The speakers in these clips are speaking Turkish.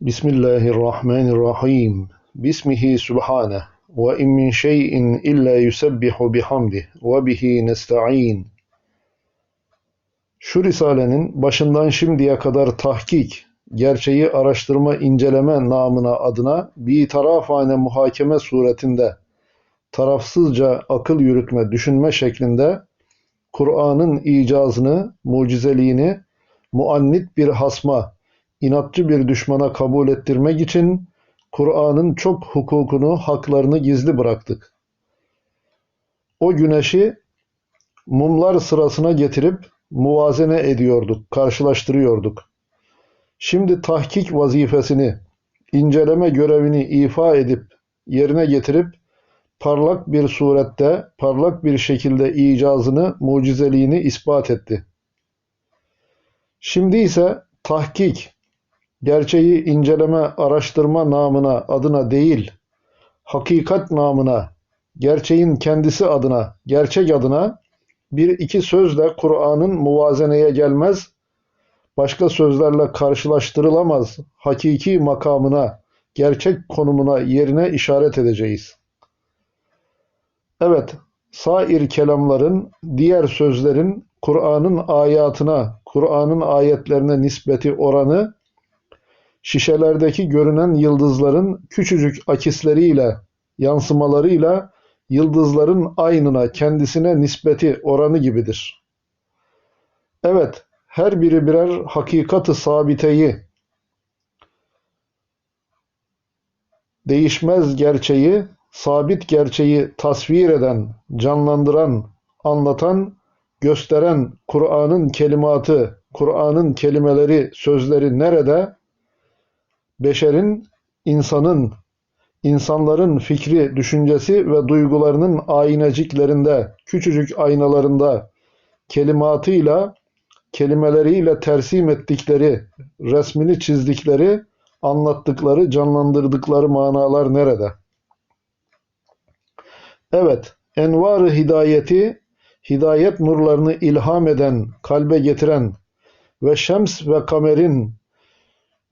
Bismillahirrahmanirrahim. Bismihi subhaneh. Ve in min şeyin illa yusebbihu bihamdih ve bihi nesta'in. Şu risalenin başından şimdiye kadar tahkik, gerçeği araştırma, inceleme namına adına bir tarafane muhakeme suretinde tarafsızca akıl yürütme, düşünme şeklinde Kur'an'ın icazını, mucizeliğini muannit bir hasma, inatçı bir düşmana kabul ettirmek için Kur'an'ın çok hukukunu, haklarını gizli bıraktık. O güneşi mumlar sırasına getirip muvazene ediyorduk, karşılaştırıyorduk. Şimdi tahkik vazifesini, inceleme görevini ifa edip yerine getirip parlak bir surette, parlak bir şekilde icazını, mucizeliğini ispat etti. Şimdi ise tahkik, gerçeği inceleme, araştırma namına, adına değil, hakikat namına, gerçeğin kendisi adına, gerçek adına bir iki sözle Kur'an'ın muvazeneye gelmez, başka sözlerle karşılaştırılamaz hakiki makamına, gerçek konumuna, yerine işaret edeceğiz. Evet, sair kelamların, diğer sözlerin Kur'an'ın ayatına, Kur'an'ın ayetlerine nispeti oranı, şişelerdeki görünen yıldızların küçücük akisleriyle, yansımalarıyla yıldızların aynına, kendisine nispeti oranı gibidir. Evet, her biri birer hakikatı sabiteyi, değişmez gerçeği, sabit gerçeği tasvir eden, canlandıran, anlatan, gösteren Kur'an'ın kelimatı, Kur'an'ın kelimeleri, sözleri nerede? Beşerin, insanın, insanların fikri, düşüncesi ve duygularının aynaciklerinde, küçücük aynalarında kelimatıyla, kelimeleriyle tersim ettikleri, resmini çizdikleri, anlattıkları, canlandırdıkları manalar nerede? Evet, envar-ı hidayeti, hidayet nurlarını ilham eden, kalbe getiren ve şems ve kamerin,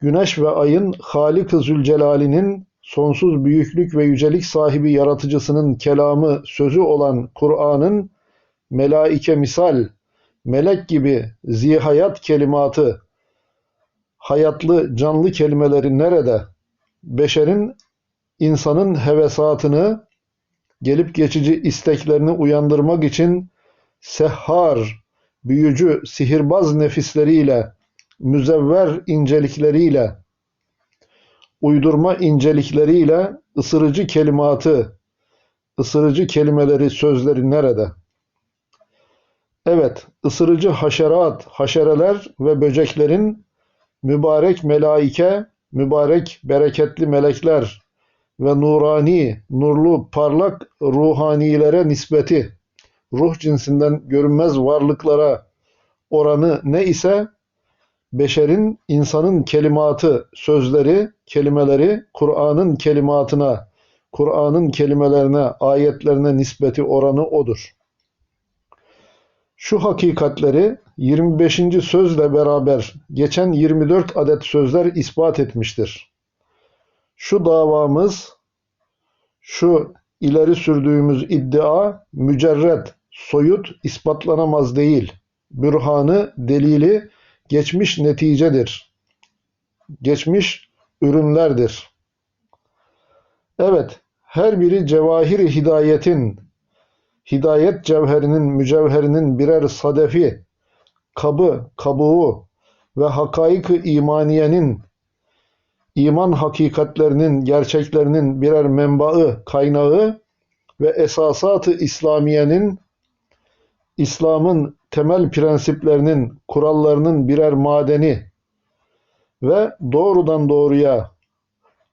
güneş ve ayın Halik-ı Zülcelal'inin sonsuz büyüklük ve yücelik sahibi yaratıcısının kelamı, sözü olan Kur'an'ın melaike misal, melek gibi zihayat kelimatı, hayatlı, canlı kelimeleri nerede? Beşerin, insanın hevesatını, gelip geçici isteklerini uyandırmak için sehhar, büyücü, sihirbaz nefisleriyle, müzevver incelikleriyle, uydurma incelikleriyle ısırıcı kelimatı, ısırıcı kelimeleri, sözleri nerede? Evet, ısırıcı haşerat, haşereler ve böceklerin mübarek melaike, mübarek bereketli melekler ve nurani, nurlu, parlak ruhanilere nispeti, ruh cinsinden görünmez varlıklara oranı ne ise beşerin, insanın kelimatı, sözleri, kelimeleri Kur'an'ın kelimatına, Kur'an'ın kelimelerine, ayetlerine nispeti oranı odur. Şu hakikatleri 25. sözle beraber geçen 24 adet sözler ispat etmiştir. Şu davamız, şu ileri sürdüğümüz iddia mücerret, soyut, ispatlanamaz değil. Bürhanı, delili geçmiş neticedir. Geçmiş ürünlerdir. Evet, her biri cevahiri hidayetin, hidayet cevherinin, mücevherinin birer sadefi, kabı, kabuğu ve hakaik-ı imaniyenin, iman hakikatlerinin, gerçeklerinin birer menbaı, kaynağı ve esasat-ı İslamiyenin, İslam'ın temel prensiplerinin, kurallarının birer madeni ve doğrudan doğruya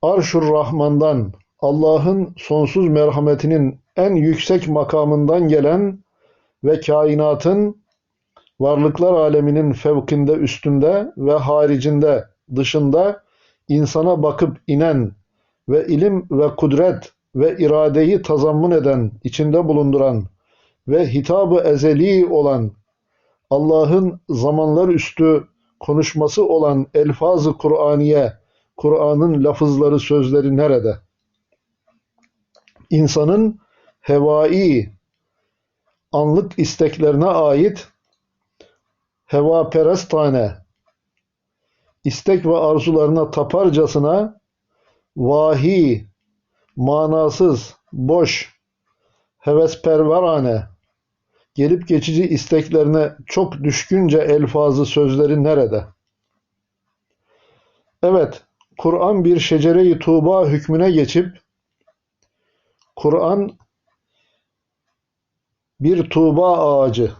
Arşur Rahman'dan, Allah'ın sonsuz merhametinin en yüksek makamından gelen ve kainatın varlıklar aleminin fevkinde, üstünde ve haricinde, dışında insana bakıp inen ve ilim ve kudret ve iradeyi tazammun eden, içinde bulunduran ve hitabı ezeli olan Allah'ın zamanlar üstü konuşması olan elfaz-ı Kur'aniye, Kur'an'ın lafızları, sözleri nerede? İnsanın hevai, anlık isteklerine ait heva perestane, istek ve arzularına taparcasına vahi, manasız, boş, hevesperverane, gelip geçici isteklerine çok düşkünce elfazı sözleri nerede? Evet, Kur'an bir şecere-i tuğba hükmüne geçip, Kur'an bir tuğba ağacı,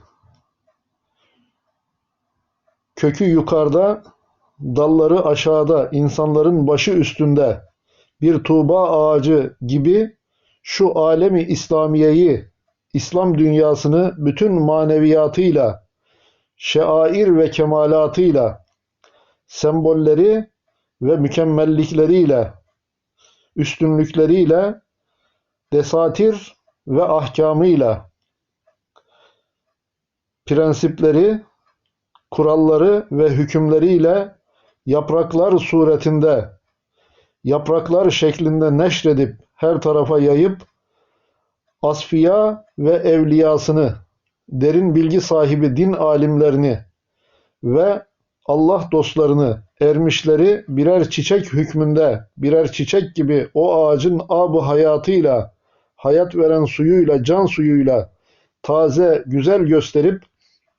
kökü yukarıda, dalları aşağıda, insanların başı üstünde bir tuğba ağacı gibi şu alemi İslamiye'yi, İslam dünyasını bütün maneviyatıyla, şeair ve kemalatıyla, sembolleri ve mükemmellikleriyle, üstünlükleriyle, desatir ve ahkamıyla, prensipleri, kuralları ve hükümleriyle yapraklar suretinde, yapraklar şeklinde neşredip her tarafa yayıp, asfiya ve evliyasını, derin bilgi sahibi din alimlerini ve Allah dostlarını, ermişleri birer çiçek hükmünde, birer çiçek gibi o ağacın ab hayatıyla, hayat veren suyuyla, can suyuyla taze, güzel gösterip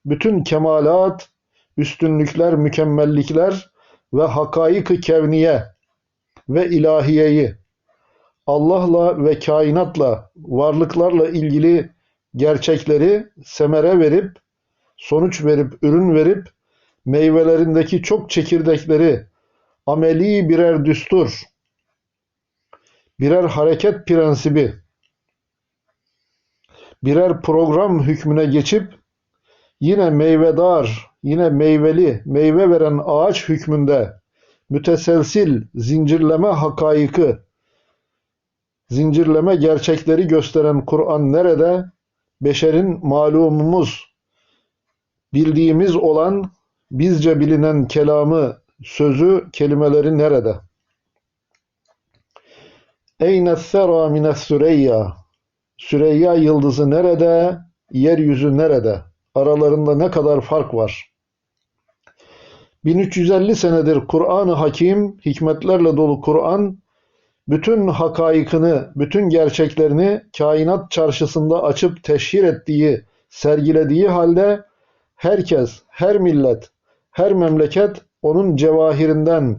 bütün kemalat, üstünlükler, mükemmellikler ve hakaik-ı kevniye ve ilahiyeyi Allah'la ve kainatla, varlıklarla ilgili gerçekleri semere verip, sonuç verip, ürün verip, meyvelerindeki çok çekirdekleri ameli birer düstur, birer hareket prensibi, birer program hükmüne geçip yine meyvedar, yine meyveli, meyve veren ağaç hükmünde müteselsil zincirleme hakaiki, zincirleme gerçekleri gösteren Kur'an nerede? Beşerin malumumuz, bildiğimiz olan, bizce bilinen kelamı, sözü, kelimeleri nerede? Eyne sera mine süreyya. Süreyya yıldızı nerede? Yeryüzü nerede? Aralarında ne kadar fark var? 1350 senedir Kur'an-ı Hakim, hikmetlerle dolu Kur'an, bütün hakaikını, bütün gerçeklerini kainat çarşısında açıp teşhir ettiği, sergilediği halde herkes, her millet, her memleket onun cevahirinden,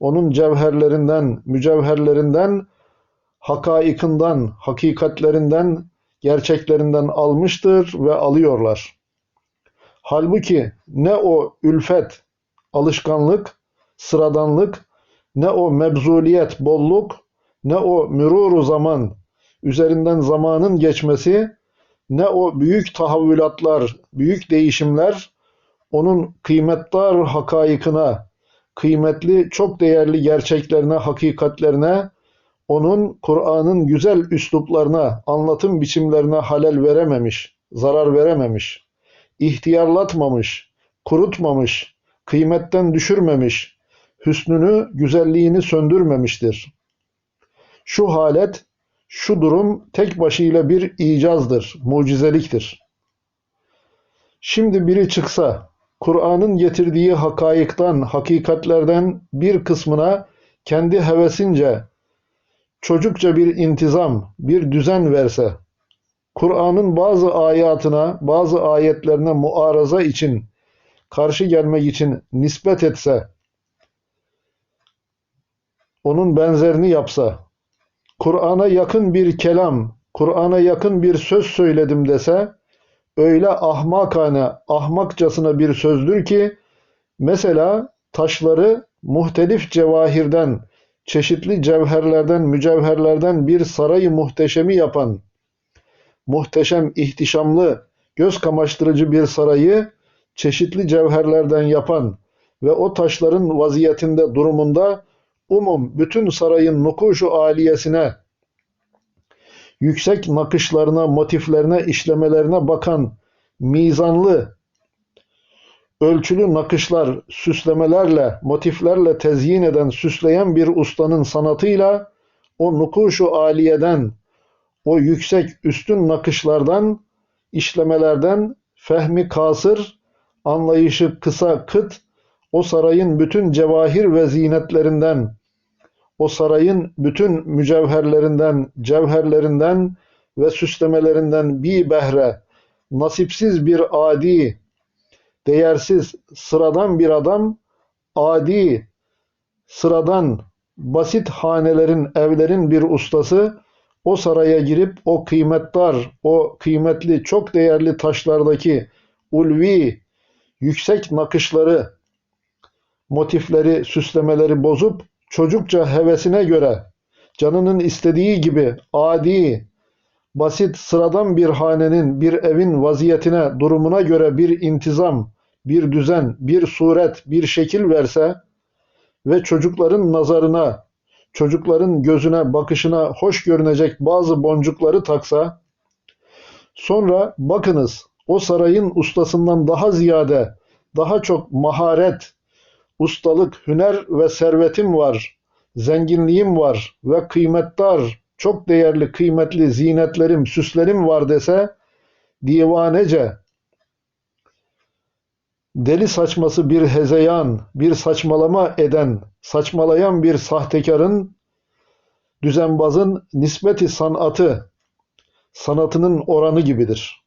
onun cevherlerinden, mücevherlerinden, hakaikinden, hakikatlerinden, gerçeklerinden almıştır ve alıyorlar. Halbuki ne o ülfet, alışkanlık, sıradanlık, ne o mebzuliyet, bolluk, ne o müruru zaman, üzerinden zamanın geçmesi, ne o büyük tahavvülatlar, büyük değişimler, onun kıymetdar hakaikına, kıymetli, çok değerli gerçeklerine, hakikatlerine, onun Kur'an'ın güzel üsluplarına, anlatım biçimlerine halel verememiş, zarar verememiş, ihtiyarlatmamış, kurutmamış, kıymetten düşürmemiş, hüsnünü, güzelliğini söndürmemiştir. Şu halet, şu durum tek başıyla bir icazdır, mucizeliktir. Şimdi biri çıksa, Kur'an'ın getirdiği hakaiktan, hakikatlerden bir kısmına kendi hevesince, çocukça bir intizam, bir düzen verse, Kur'an'ın bazı ayatına, bazı ayetlerine muaraza için, karşı gelmek için nispet etse, onun benzerini yapsa, Kur'an'a yakın bir kelam, Kur'an'a yakın bir söz söyledim dese, öyle ahmakane, ahmakçasına bir sözdür ki, mesela taşları muhtelif cevahirden, çeşitli cevherlerden, mücevherlerden bir sarayı muhteşemi yapan, muhteşem, ihtişamlı, göz kamaştırıcı bir sarayı çeşitli cevherlerden yapan ve o taşların vaziyetinde, durumunda umum bütün sarayın nukuşu aliyesine, yüksek nakışlarına, motiflerine, işlemelerine bakan mizanlı, ölçülü nakışlar, süslemelerle, motiflerle tezyin eden, süsleyen bir ustanın sanatıyla o nukuşu aliyeden, o yüksek üstün nakışlardan, işlemelerden fehmi kasır, anlayışı kısa kıt, o sarayın bütün cevahir ve zinetlerinden, o sarayın bütün mücevherlerinden, cevherlerinden ve süslemelerinden bir behre, nasipsiz bir adi, değersiz, sıradan bir adam, adi, sıradan, basit hanelerin, evlerin bir ustası, o saraya girip o kıymetdar, o kıymetli, çok değerli taşlardaki ulvi, yüksek nakışları, motifleri, süslemeleri bozup çocukça hevesine göre, canının istediği gibi adi, basit, sıradan bir hanenin, bir evin vaziyetine, durumuna göre bir intizam, bir düzen, bir suret, bir şekil verse ve çocukların nazarına, çocukların gözüne, bakışına hoş görünecek bazı boncukları taksa, sonra bakınız o sarayın ustasından daha ziyade, daha çok maharet, ustalık, hüner ve servetim var, zenginliğim var ve kıymetdar, çok değerli, kıymetli zinetlerim, süslerim var dese, divanece, deli saçması bir hezeyan, bir saçmalama eden, saçmalayan bir sahtekarın, düzenbazın nispeti sanatı, sanatının oranı gibidir.